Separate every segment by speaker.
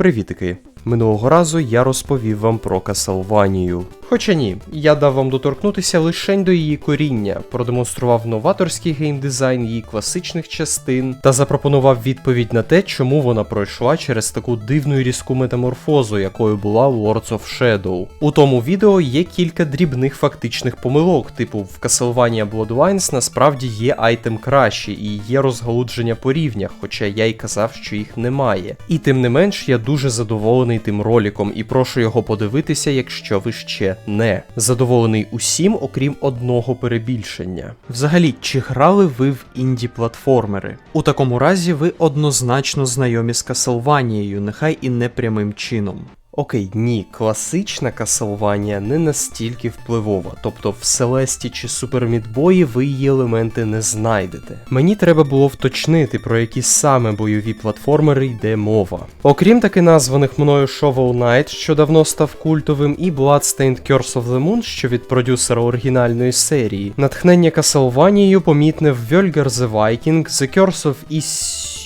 Speaker 1: Привітики! Минулого разу я розповів вам про Касалванію. Хоча ні, я дав вам доторкнутися лишень до її коріння, продемонстрував новаторський геймдизайн її класичних частин та запропонував відповідь на те, чому вона пройшла через таку дивну і різку метаморфозу, якою була Lords of Shadow. У тому відео є кілька дрібних фактичних помилок, типу в Castlevania Bloodlines насправді є айтем кращий і є розгалудження по рівнях, хоча я й казав, що їх немає. І тим не менш я дуже задоволений тим роликом і прошу його подивитися, якщо ви ще не задоволений усім, окрім одного перебільшення. Взагалі, чи грали ви в інді-платформери? У такому разі ви однозначно знайомі з Каселванією, нехай і не прямим чином. Окей, ні, класична Касалванія не настільки впливова, тобто в Селесті чи Супермідбої ви її елементи не знайдете. Мені треба було вточнити, про які саме бойові платформери йде мова. Окрім таки названих мною Shovel Knight, що давно став культовим, і Bloodstained Curse of the Moon, що від продюсера оригінальної серії, натхнення Касалванією помітне в Вельгар the Viking, The Curse of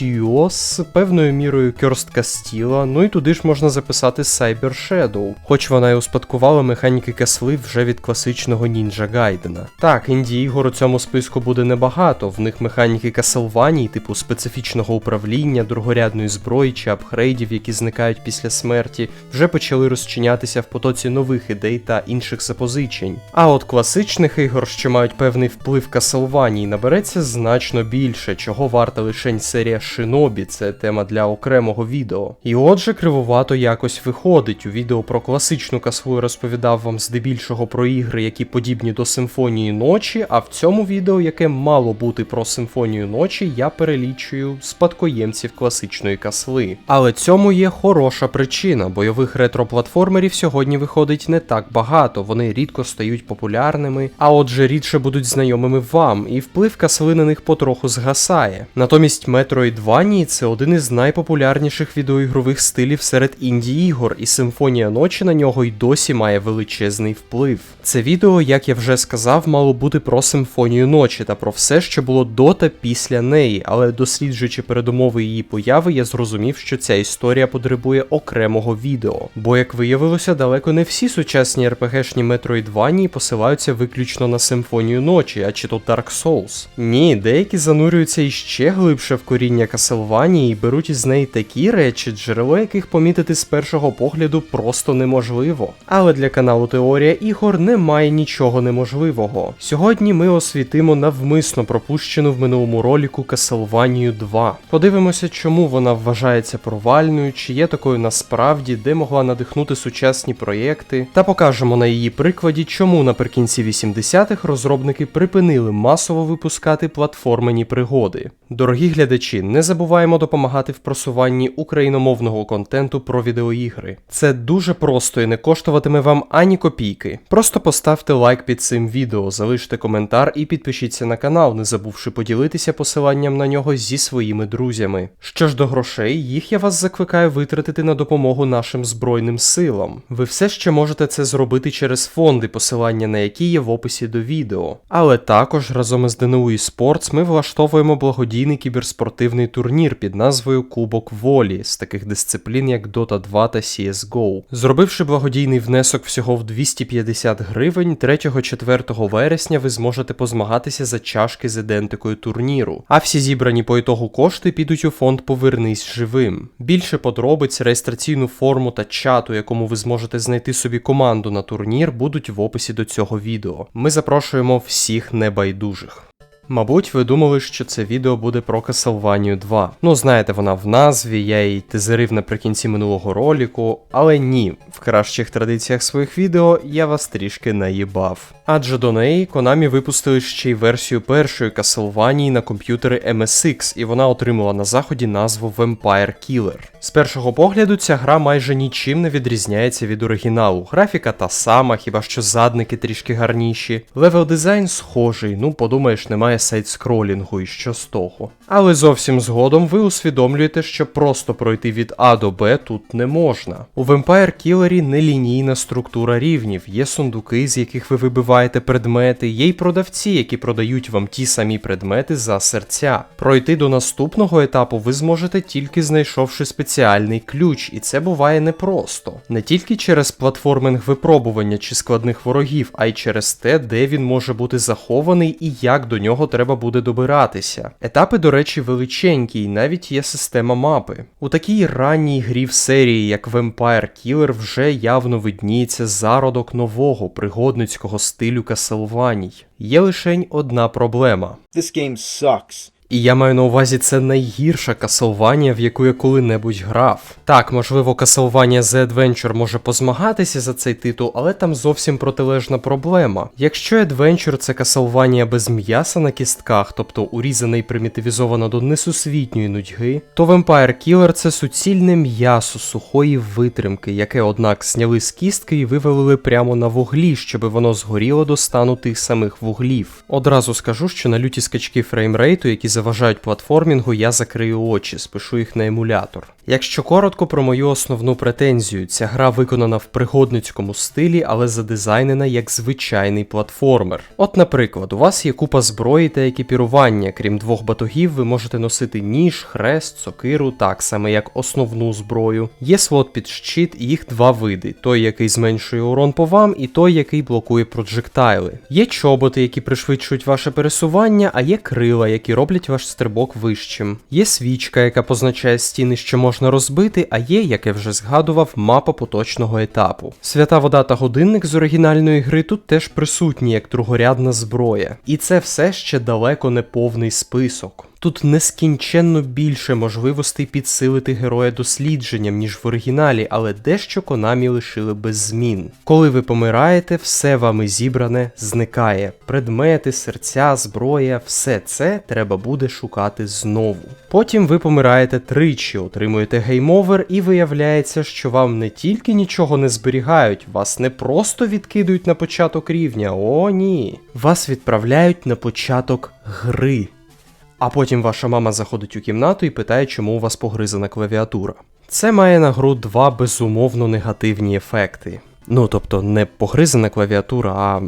Speaker 1: Isios, певною мірою Cursed Castilla, ну і туди ж можна записати Cyber Shadow, хоч вона й успадкувала механіки касли вже від класичного Ninja Gaiden. Так, інді ігор у цьому списку буде небагато, в них механіки Castlevania, типу специфічного управління, другорядної зброї чи апгрейдів, які зникають після смерті, вже почали розчинятися в потоці нових ідей та інших запозичень. А от класичних ігор, що мають певний вплив Castlevania, набереться значно більше, чого варта лишень серія Шинобі, це тема для окремого відео. І отже, кривувато якось виходить. У відео про класичну каслу я розповідав вам здебільшого про ігри, які подібні до симфонії ночі. А в цьому відео, яке мало бути про симфонію ночі, я перелічую спадкоємців класичної касли. Але цьому є хороша причина. Бойових ретро-платформерів сьогодні виходить не так багато, вони рідко стають популярними, а отже рідше будуть знайомими вам, і вплив касли на них потроху згасає. Натомість Metroidvania – це один із найпопулярніших відеоігрових стилів серед інді ігор, і симфонія ночі на нього й досі має величезний вплив. Це відео, як я вже сказав, мало бути про симфонію ночі та про все, що було до та після неї, але досліджуючи передумови її появи, я зрозумів, що ця історія потребує окремого відео. Бо, як виявилося, далеко не всі сучасні РПГшні Metroidvania посилаються виключно на симфонію ночі, а чи то Dark Souls. Ні, деякі занурюються іще глибше в коріння Castlevania і беруть із неї такі речі, джерело яких помітити з першого погляду просто неможливо. Але для каналу Теорія ігор немає нічого неможливого. Сьогодні ми освітимо навмисно пропущену в минулому роліку Castlevania 2. Подивимося, чому вона вважається провальною, чи є такою насправді, де могла надихнути сучасні проєкти, та покажемо на її прикладі, чому наприкінці 80-х розробники припинили масово випускати платформені пригоди. Дорогі глядачі, не забуваємо допомагати в просуванні україномовного контенту про відеоігри. Це дуже просто і не коштуватиме вам ані копійки. Просто поставте лайк під цим відео, залиште коментар і підпишіться на канал, не забувши поділитися посиланням на нього зі своїми друзями. Що ж до грошей, їх я вас закликаю витратити на допомогу нашим збройним силам. Ви все ще можете це зробити через фонди, посилання на які є в описі до відео. Але також разом із ДНУ і Sports ми влаштовуємо благодійний кіберспортивний турнір під назвою Кубок Волі з таких дисциплін, як Dota 2 та CSGO. Зробивши благодійний внесок всього в 250 гривень, 3-4 вересня ви зможете позмагатися за чашки з ідентикою турніру. А всі зібрані по ітогу кошти підуть у фонд Повернись живим. Більше подробиць, реєстраційну форму та чату, якому ви зможете знайти собі команду на турнір, будуть в описі до цього відео. Ми запрошуємо всіх небайдужих. Мабуть, ви думали, що це відео буде про Castlevania 2. Ну, знаєте, вона в назві, я її тизерив наприкінці минулого роліку, але ні, в кращих традиціях своїх відео я вас трішки наїбав. Адже до неї Konami випустили ще й версію першої Castlevania на комп'ютери MSX, і вона отримала на заході назву Vampire Killer. З першого погляду ця гра майже нічим не відрізняється від оригіналу. Графіка та сама, хіба що задники трішки гарніші. Левел дизайн схожий, ну подумаєш, немає сайт-скролінгу і що з того. Але зовсім згодом ви усвідомлюєте, що просто пройти від А до Б тут не можна. У Vampire Killer нелінійна структура рівнів, є сундуки, з яких ви вибиваєте предмети, є й продавці, які продають вам ті самі предмети за серця. Пройти до наступного етапу ви зможете тільки знайшовши спеціальний ключ, і це буває непросто. Не тільки через платформинг випробування чи складних ворогів, а й через те, де він може бути захований і як до нього треба буде добиратися. Етапи, до речі, величенькі, і навіть є система мапи. У такій ранній грі в серії, як Vampire Killer, вже явно видніється зародок нового пригодницького стилю Castlevania. Є лишень одна проблема.
Speaker 2: This game sucks.
Speaker 1: І я маю на увазі це найгірша Castlevania, в яку я коли-небудь грав. Так, можливо, Castlevania The Adventure може позмагатися за цей титул, але там зовсім протилежна проблема. Якщо Adventure це Castlevania без м'яса на кістках, тобто урізана і примітивізована до несусвітньої нудьги, то Vampire Killer це суцільне м'ясо сухої витримки, яке, однак, зняли з кістки і вивалили прямо на вуглі, щоб воно згоріло до стану тих самих вуглів. Одразу скажу, що на люті скачки фреймрейту, які заважають платформінгу, я закрию очі, спишу їх на емулятор. Якщо коротко про мою основну претензію, ця гра виконана в пригодницькому стилі, але задизайнена як звичайний платформер. От, наприклад, у вас є купа зброї та екіпірування, крім двох батогів, ви можете носити ніж, хрест, сокиру, так саме як основну зброю. Є слот під щит, і їх два види: той, який зменшує урон по вам, і той, який блокує проджектайли. Є чоботи, які пришвидшують ваше пересування, а є крила, які роблять ваш стрибок вищим. Є свічка, яка позначає стіни, що можна розбити, а є, як я вже згадував, мапа поточного етапу. Свята вода та годинник з оригінальної гри тут теж присутні як другорядна зброя. І це все ще далеко не повний список. Тут нескінченно більше можливостей підсилити героя дослідженням, ніж в оригіналі, але дещо Konami лишили без змін. Коли ви помираєте, все вами зібране зникає. Предмети, серця, зброя, все це треба буде шукати знову. Потім ви помираєте тричі, отримуєте геймовер, і виявляється, що вам не тільки нічого не зберігають, вас не просто відкидують на початок рівня, о ні. Вас відправляють на початок гри. А потім ваша мама заходить у кімнату і питає, чому у вас погризана клавіатура. Це має на гру два безумовно негативні ефекти. Ну, тобто не погризана клавіатура, а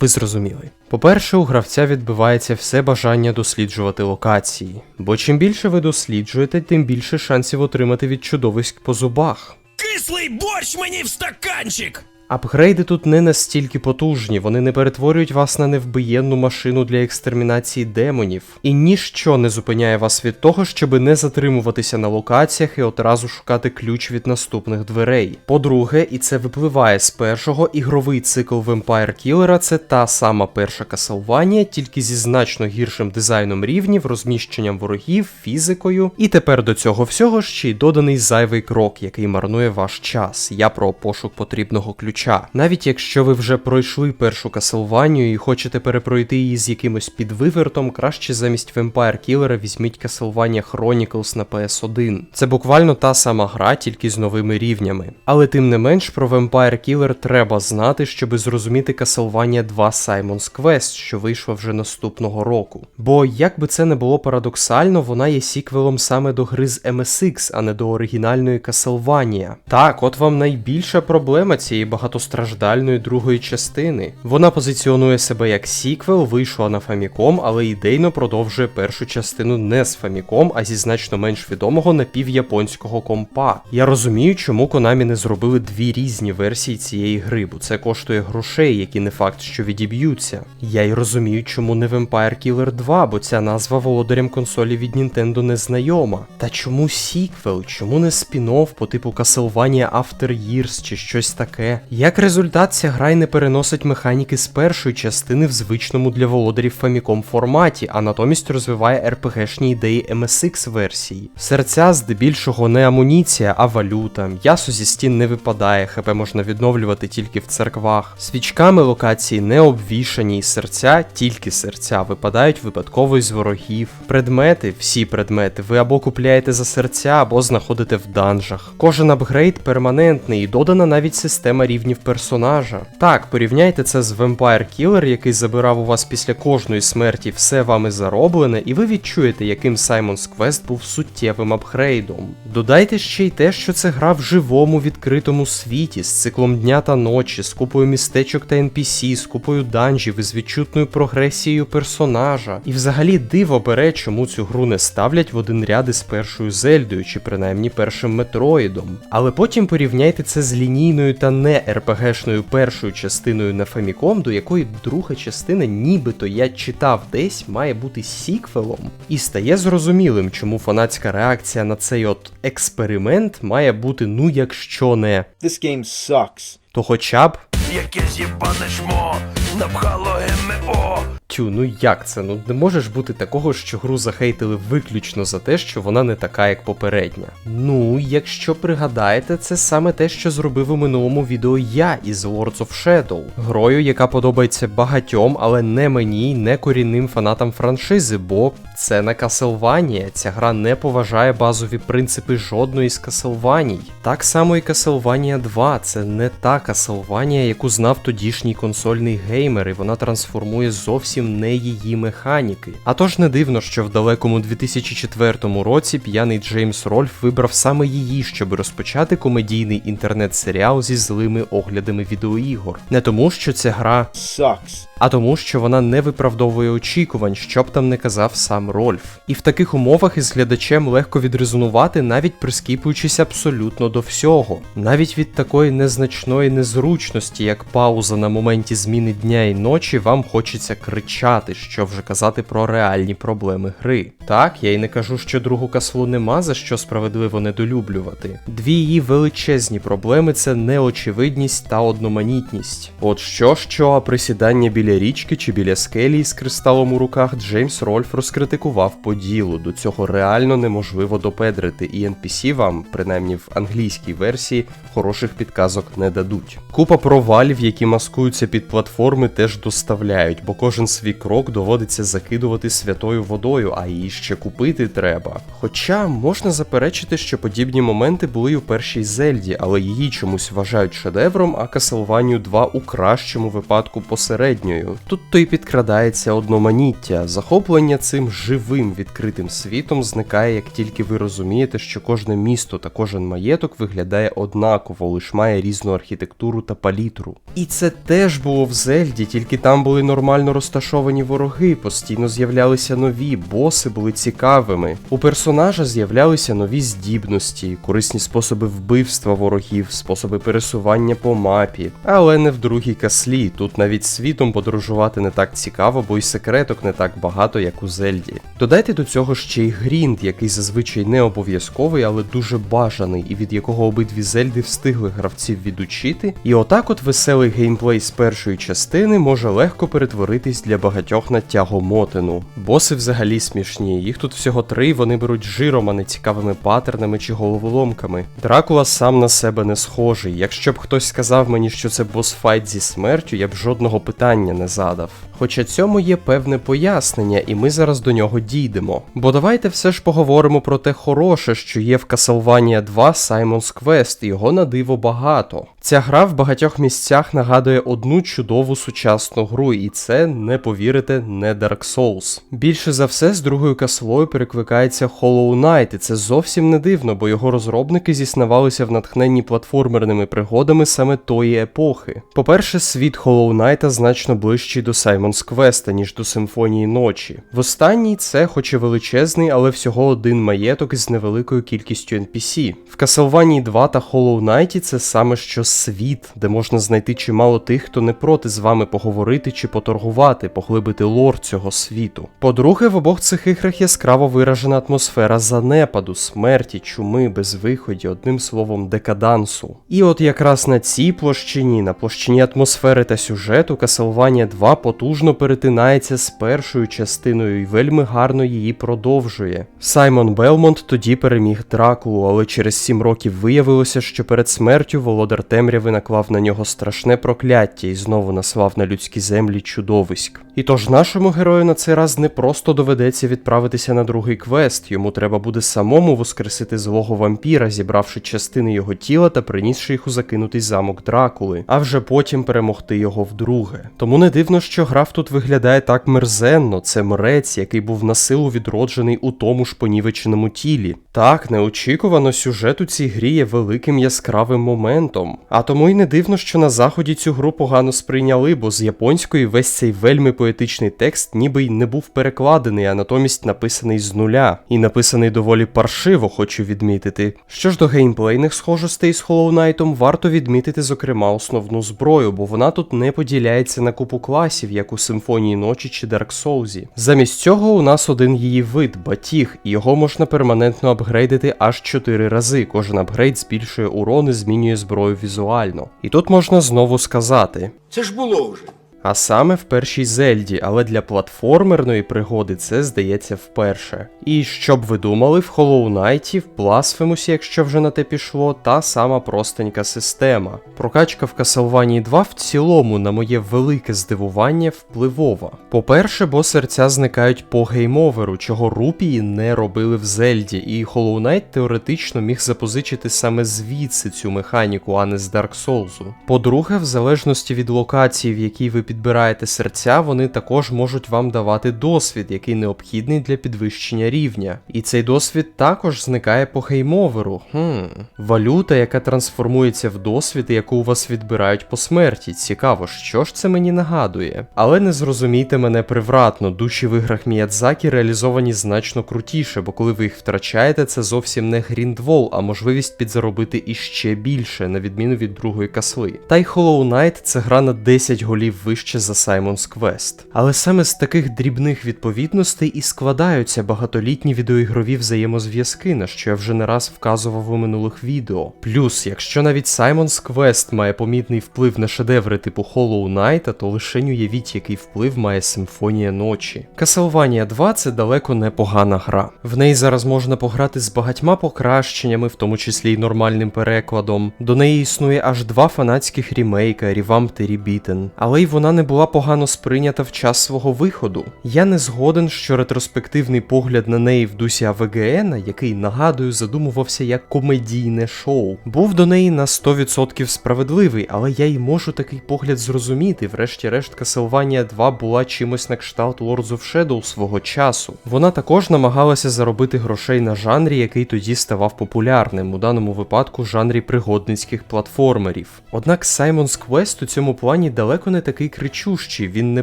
Speaker 1: ви зрозуміли. По-перше, у гравця відбивається все бажання досліджувати локації, бо чим більше ви досліджуєте, тим більше шансів отримати від чудовиськ по зубах.
Speaker 3: Кислий борщ мені в стаканчик!
Speaker 1: Апгрейди тут не настільки потужні, вони не перетворюють вас на невбиєнну машину для екстермінації демонів, і ніщо не зупиняє вас від того, щоби не затримуватися на локаціях і одразу шукати ключ від наступних дверей. По-друге, і це випливає з першого, ігровий цикл Vampire Killer це та сама перша Castlevania, тільки зі значно гіршим дизайном рівнів, розміщенням ворогів, фізикою, і тепер до цього всього ще й доданий зайвий крок, який марнує ваш час. Я про пошук потрібного ключа. Навіть якщо ви вже пройшли першу Каселванію і хочете перепройти її з якимось підвивертом, краще замість Vampire Killer візьміть Castlevania Chronicles на PS1. Це буквально та сама гра, тільки з новими рівнями. Але тим не менш про Vampire Killer треба знати, щоби зрозуміти Castlevania 2 Simon's Quest, що вийшла вже наступного року. Бо як би це не було парадоксально, вона є сіквелом саме до гри з MSX, а не до оригінальної Castlevania. Так, от вам найбільша проблема цієї багатостраждальної другої частини. Вона позиціонує себе як сіквел, вийшла на Famicom, але ідейно продовжує першу частину не з Famicom, а зі значно менш відомого напівяпонського компа. Я розумію, чому Konami не зробили дві різні версії цієї гри, бо це коштує грошей, які не факт, що відіб'ються. Я й розумію, чому не Vampire Killer 2, бо ця назва володарям консолі від Nintendo не знайома. Та чому сіквел? Чому не спін-офф по типу Castlevania After Years чи щось таке? Як результат, ця гра й не переносить механіки з першої частини в звичному для володарів Famicom форматі, а натомість розвиває RPG-шні ідеї MSX версії. Серця здебільшого не амуніція, а валюта. М'ясо зі стін не випадає, ХП можна відновлювати тільки в церквах. Свічками локації не обвішані, і серця, тільки серця, випадають випадково із ворогів. Предмети, всі предмети, ви або купляєте за серця, або знаходите в данжах. Кожен апгрейд перманентний і додана навіть система рівня рівнів персонажа. Так, порівняйте це з Vampire Killer, який забирав у вас після кожної смерті все вами зароблене, і ви відчуєте, яким Simon's Quest був суттєвим апгрейдом. Додайте ще й те, що це гра в живому відкритому світі, з циклом дня та ночі, з купою містечок та NPC, з купою данжів і з відчутною прогресією персонажа. І взагалі диво бере, чому цю гру не ставлять в один ряд із першою Зельдою, чи принаймні першим Метроїдом. Але потім порівняйте це з лінійною та не РПГшною першою частиною на Famicom, до якої друга частина, нібито я читав десь, має бути сіквелом. І стає зрозумілим, чому фанатська реакція на цей от експеримент має бути ну якщо не,
Speaker 2: This game sucks.
Speaker 1: то хоча б.
Speaker 3: Яке з'єбане шмо, напхало ГМО.
Speaker 1: Тю, ну як це? Ну не можеш бути такого, що гру захейтили виключно за те, що вона не така, як попередня. Ну, якщо пригадаєте, це саме те, що зробив у минулому відео я із Lords of Shadow, грою, яка подобається багатьом, але не мені, не корінним фанатам франшизи, бо це не Castlevania, ця гра не поважає базові принципи жодної з Castlevania. Так само і Castlevania 2, це не та Castlevania, яку знав тодішній консольний геймер, і вона трансформує зовсім не її механіки. А тож не дивно, що в далекому 2004 році п'яний Джеймс Рольф вибрав саме її, щоб розпочати комедійний інтернет-серіал зі злими оглядами відеоігор. Не тому, що ця гра
Speaker 2: Sucks.
Speaker 1: а тому, що вона не виправдовує очікувань, що б там не казав сам Рольф. І в таких умовах із глядачем легко відрезонувати, навіть прискіпуючись абсолютно до всього, навіть від такої незначної незручності, як пауза на моменті зміни дня і ночі, вам хочеться кричати, що вже казати про реальні проблеми гри. Так, я й не кажу, що другу каслу нема за що справедливо недолюблювати. Дві її величезні проблеми це неочевидність та одноманітність. От що що, а присідання біля річки чи біля скелі з кристалом у руках Джеймс Рольф розкритикував по ділу. До цього реально неможливо допедрити, і NPC вам, принаймні в англійській версії, хороших підказок не дадуть. Купа провалів, які маскуються під платформи, теж доставляють, бо кожен свій крок доводиться закидувати святою водою, а її ще купити треба. Хоча можна заперечити, що подібні моменти були у першій Зельді, але її чомусь вважають шедевром, а Castlevania 2 у кращому випадку посередньою. Тут то й підкрадається одноманіття. Захоплення цим живим відкритим світом зникає, як тільки ви розумієте, що кожне місто та кожен маєток виглядає однаково, лиш має різну архітектуру та палітру. І це теж було в Зельді, тільки там були нормально розташовані вороги, постійно з'являлися нові, боси були цікавими. У персонажа з'являлися нові здібності, корисні способи вбивства ворогів, способи пересування по мапі. Але не в другій каслі. Тут навіть світом подорожувати не так цікаво, бо й секреток не так багато, як у Зельді. Додайте до цього ще й грінд, який зазвичай не обов'язковий, але дуже бажаний, і від якого обидві Зельди встигли гравців відучити. І отак от веселий геймплей з першої частини може легко перетворитись для багатьох на тягомотину. Боси взагалі смішні, їх тут всього три, вони беруть жиром, а не цікавими паттернами чи головоломками. Дракула сам на себе не схожий. Якщо б хтось сказав мені, що це босфайт зі смертю, я б жодного питання не задав. Хоча цьому є певне пояснення, і ми зараз до нього дійдемо. Бо давайте все ж поговоримо про те хороше, що є в Castlevania 2 Simon's Quest, його на диво багато. Ця гра в багатьох місцях нагадує одну чудову сучасну гру, і це, не повірите, не Dark Souls. Більше за все, з другою каслою перекликається Hollow Knight, і це зовсім не дивно, бо його розробники зіснувалися в натхненні платформерними пригодами саме тої епохи. По-перше, світ Hollow Knight значно ближчий до Simon's Quest, ніж до Симфонії ночі. В останній це, хоч і величезний, але всього один маєток із невеликою кількістю NPC. В Castlevania 2 та Hollow Knight це саме що світ, де можна знайти чимало тих, хто не проти з вами поговорити чи поторгувати, поглибити лор цього світу. По-друге, в обох цих іграх яскраво виражена атмосфера занепаду, смерті, чуми, безвиході, одним словом, декадансу. І от якраз на цій площині, на площині атмосфери та сюжету, Castlevania 2 потужно перетинається з першою частиною і вельми гарно її продовжує. Саймон Белмонт тоді переміг Дракулу, але через сім років виявилося, що перед смертю володар темряви наклав на нього страшне прокляття і знову наслав на людські землі чудовиськ. І тож нашому герою на цей раз не просто доведеться відправитися на другий квест, йому треба буде самому воскресити злого вампіра, зібравши частини його тіла та принісши їх у закинутий замок Дракули, а вже потім перемогти його вдруге. Тому не дивно, що граф тут виглядає так мерзенно. Це мрець, який був на силу відроджений у тому ж понівеченому тілі. Так, неочікувано сюжет у цій грі є великим яскравим моментом. А тому й не дивно, що на заході цю гру погано сприйняли, бо з японської весь цей вельми поетичний текст ніби й не був перекладений, а натомість написаний з нуля. І написаний доволі паршиво, хочу відмітити. Що ж до геймплейних схожостей з Hollow Knight, варто відмітити, зокрема, основну зброю, бо вона тут не поділяється на купу класів, як у Симфонії ночі чи Dark Souls. Замість цього у нас один її вид батіг, і його можна перманентно апгрейдити аж 4 рази. Кожен апгрейд збільшує урон і змінює зброю візуально. І тут можна знову сказати.
Speaker 4: Це ж було вже.
Speaker 1: А саме в першій Зельді, але для платформерної пригоди це здається вперше. І що б ви думали, в Hollow Knight, в Blasphemous, якщо вже на те пішло, та сама простенька система. Прокачка в Castlevania 2 в цілому, на моє велике здивування, впливова. По-перше, бо серця зникають по геймоверу, чого рупії не робили в Зельді, і Hollow Knight теоретично міг запозичити саме звідси цю механіку, а не з Dark Souls. По-друге, в залежності від локації, в якій ви підбираєте серця, вони також можуть вам давати досвід, який необхідний для підвищення рівня. І цей досвід також зникає по геймоверу. Хм. Валюта, яка трансформується в досвід, яку у вас відбирають по смерті. Цікаво, що ж це мені нагадує. Але не зрозумійте мене привратно, душі в іграх Міядзакі реалізовані значно крутіше, бо коли ви їх втрачаєте, це зовсім не гріндвол, а можливість підзаробити іще більше, на відміну від другої касли. Та й Hollow Knight це гра на 10 голів вище за Simon's Quest. Але саме з таких дрібних відповідностей і складаються багатолітні відеоігрові взаємозв'язки, на що я вже не раз вказував у минулих відео. Плюс, якщо навіть Simon's Quest має помітний вплив на шедеври типу Hollow Knight, то лише уявіть, який вплив має Симфонія ночі. Castlevania 2 це далеко не погана гра. В неї зараз можна пограти з багатьма покращеннями, в тому числі й нормальним перекладом. До неї існує аж два фанатських рімейка Revamped і Rebitten. Але й вона не була погано сприйнята в час свого виходу. Я не згоден, що ретроспективний погляд на неї в дусі АВГН, який нагадую, задумувався як комедійне шоу, був до неї на 100% справедливий, але я й можу такий погляд зрозуміти. Врешті-решт, Castlevania 2 була чимось на кшталт Lords of Shadow свого часу. Вона також намагалася заробити грошей на жанрі, який тоді ставав популярним, у даному випадку жанрі пригодницьких платформерів. Однак Simon's Quest у цьому плані далеко не такий кричущий, він не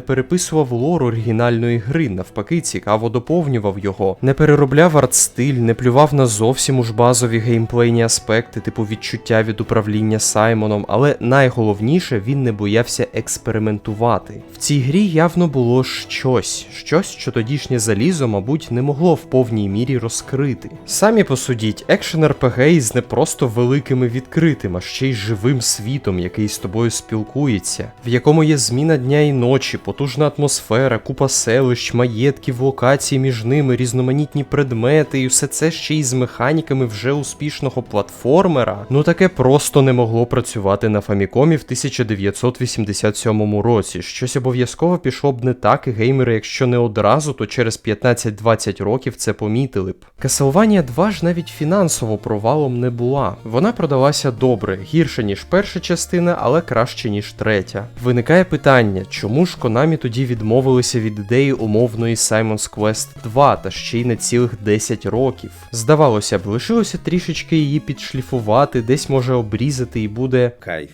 Speaker 1: переписував лор оригінальної гри, навпаки, цікаво доповнював його, не переробляв арт-стиль, не плював на зовсім уж базові геймплейні аспекти, типу відчуття від управління Саймоном, але найголовніше він не боявся експериментувати. В цій грі явно було щось, щось, що тодішнє залізо, мабуть, не могло в повній мірі розкрити. Самі посудіть, екшен РПГ із не просто великими відкритим, а ще й живим світом, який з тобою спілкується, в якому є зміна дня і ночі, потужна атмосфера, купа селищ, маєтків, локацій між ними, різноманітні предмети, і все це ще й з механіками вже успішного платформера. Ну таке просто не могло працювати на Фамікомі в 1987 році. Щось обов'язково пішло б не так, і геймери, якщо не одразу, то через 15-20 років це помітили б. Castlevania 2 ж навіть фінансово провалом не була. Вона продалася добре, гірше ніж перша частина, але краще ніж третя. Виникає питання, чому ж Konami тоді відмовилися від ідеї умовної Simon's Quest 2 та ще й на цілих 10 років. Здавалося б, лишилося трішечки її підшліфувати, десь може обрізати і буде.
Speaker 4: Кайф.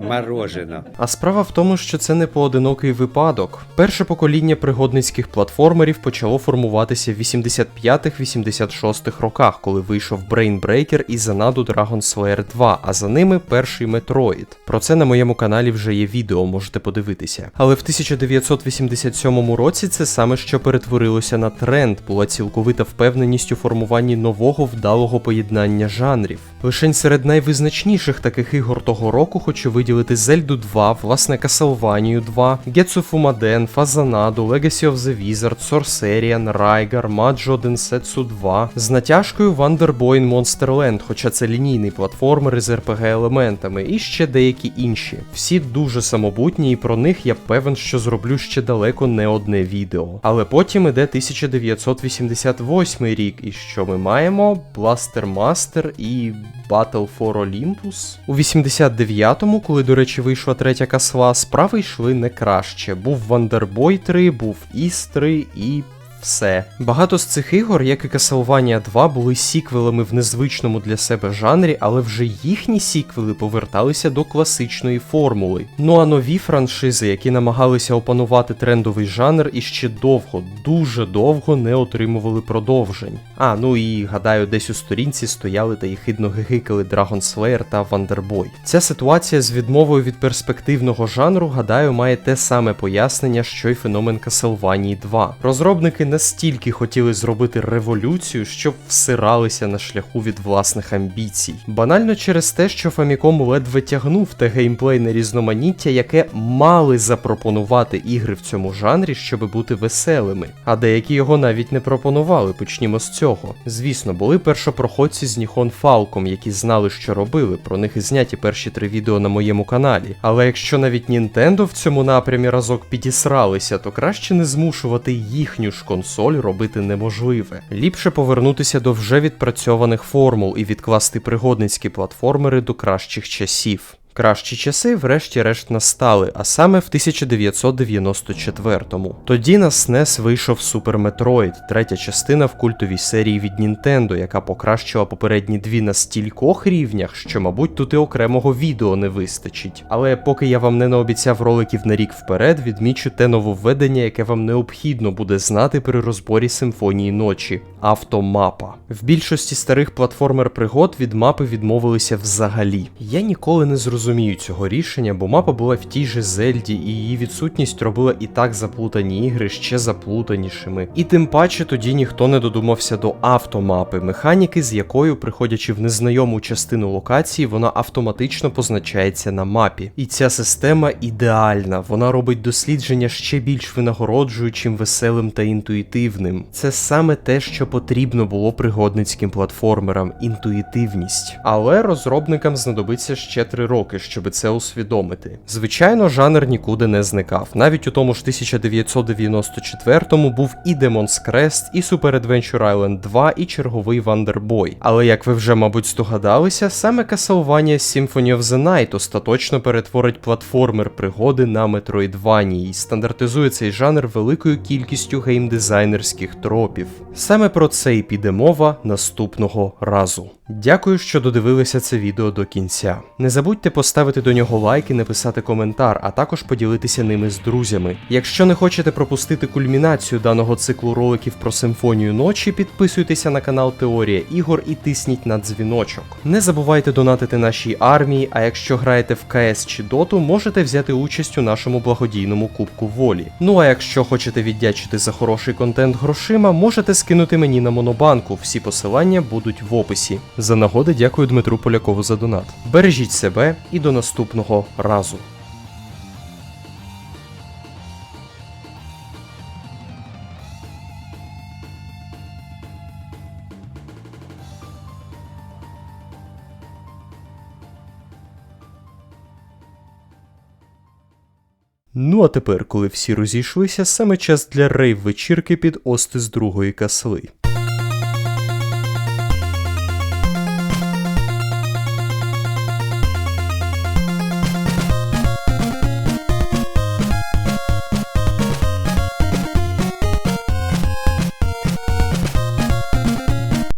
Speaker 4: Морожено.
Speaker 1: А справа в тому, що це не поодинокий випадок. Перше покоління пригодницьких платформерів почало формуватися в 85-86 роках, коли вийшов Brain Breaker і занаду Dragon Slayer 2, а за ними перший Metroid. Про це на моєму каналі вже є відео, можете подивитися. Але в 1987 році це саме що перетворилося на тренд, була цілковита впевненість у формуванні нового вдалого поєднання жанрів. Лишень серед найвизначніших таких ігор того року хочу виділити Зельду 2, власне Castlevania 2, Getsu Fumaden, Fazanado, Legacy of the Wizard, Sorcerian, Raigar, Majo Densetsu 2, з натяжкою Wonderboy Monsterland, хоча це лінійний платформер із RPG елементами, і ще деякі інші. Всі дуже самобутні, і про них я певен, що зроблю ще далеко не одне відео. Але потім іде 1988 рік, і що ми маємо? Blaster Master і Battle for Olympus. У 89-му, коли, до речі, вийшла третя касла, справи йшли не краще. Був Вандербой 3, був Іс 3 і. Все. Багато з цих ігор, як і Castlevania 2, були сіквелами в незвичному для себе жанрі, але вже їхні сіквели поверталися до класичної формули. Ну а нові франшизи, які намагалися опанувати трендовий жанр, іще довго, дуже довго не отримували продовжень. А, ну і гадаю, десь у сторінці стояли та єхидно гигикали Dragon Slayer та Wonderboy. Ця ситуація з відмовою від перспективного жанру, гадаю, має те саме пояснення, що й феномен Castlevania 2. Розробники настільки хотіли зробити революцію, що всиралися на шляху від власних амбіцій. Банально через те, що Famicom ледве тягнув те геймплейне різноманіття, яке мали запропонувати ігри в цьому жанрі, щоби бути веселими. А деякі його навіть не пропонували, почнімо з цього. Звісно, були першопроходці з Nihon Falcom, які знали, що робили, про них і зняті перші три відео на моєму каналі. Але якщо навіть Nintendo в цьому напрямі разок підісралися, то краще не змушувати їхню ж консоль робити неможливе. Ліпше повернутися до вже відпрацьованих формул і відкласти пригодницькі платформери до кращих часів. Кращі часи, врешті-решт, настали, а саме в 1994-му. Тоді на SNES вийшов Super Metroid, третя частина в культовій серії від Nintendo, яка покращила попередні дві на стількох рівнях, що, мабуть, тут і окремого відео не вистачить. Але поки я вам не наобіцяв роликів на рік вперед, відмічу те нововведення, яке вам необхідно буде знати при розборі симфонії ночі автомапа. В більшості старих платформер пригод від мапи відмовилися взагалі. Я ніколи не зрозумію цього рішення, бо мапа була в тій же Зельді, і її відсутність робила і так заплутані ігри ще заплутанішими. І тим паче тоді ніхто не додумався до автомапи, механіки, з якою, приходячи в незнайому частину локації, вона автоматично позначається на мапі. І ця система ідеальна, вона робить дослідження ще більш винагороджуючим, веселим та інтуїтивним. Це саме те, що потрібно було пригодницьким платформерам інтуїтивність. Але розробникам знадобиться ще три роки, щоб це усвідомити. Звичайно, жанр нікуди не зникав. Навіть у тому ж 1994-му був і Demon's Crest, і Super Adventure Island 2, і черговий Wonderboy. Але як ви вже, мабуть, здогадалися, саме Castlevania Symphony of the Night остаточно перетворить платформер пригоди на Metroidvania і стандартизує цей жанр великою кількістю геймдизайнерських тропів. Саме про це і піде мова наступного разу. Дякую, що додивилися це відео до кінця. Не забудьте поставити до нього лайк і написати коментар, а також поділитися ними з друзями. Якщо не хочете пропустити кульмінацію даного циклу роликів про симфонію ночі, підписуйтеся на канал Теорія ігор і тисніть на дзвіночок. Не забувайте донатити нашій армії, а якщо граєте в КС чи Доту, можете взяти участь у нашому благодійному Кубку Волі. Ну а якщо хочете віддячити за хороший контент грошима, можете скинути мені на монобанку. Всі посилання будуть в описі. За нагоди дякую Дмитру Полякову за донат. Бережіть себе і до наступного разу. Ну а тепер, коли всі розійшлися, саме час для рейв вечірки під ости з другої касли.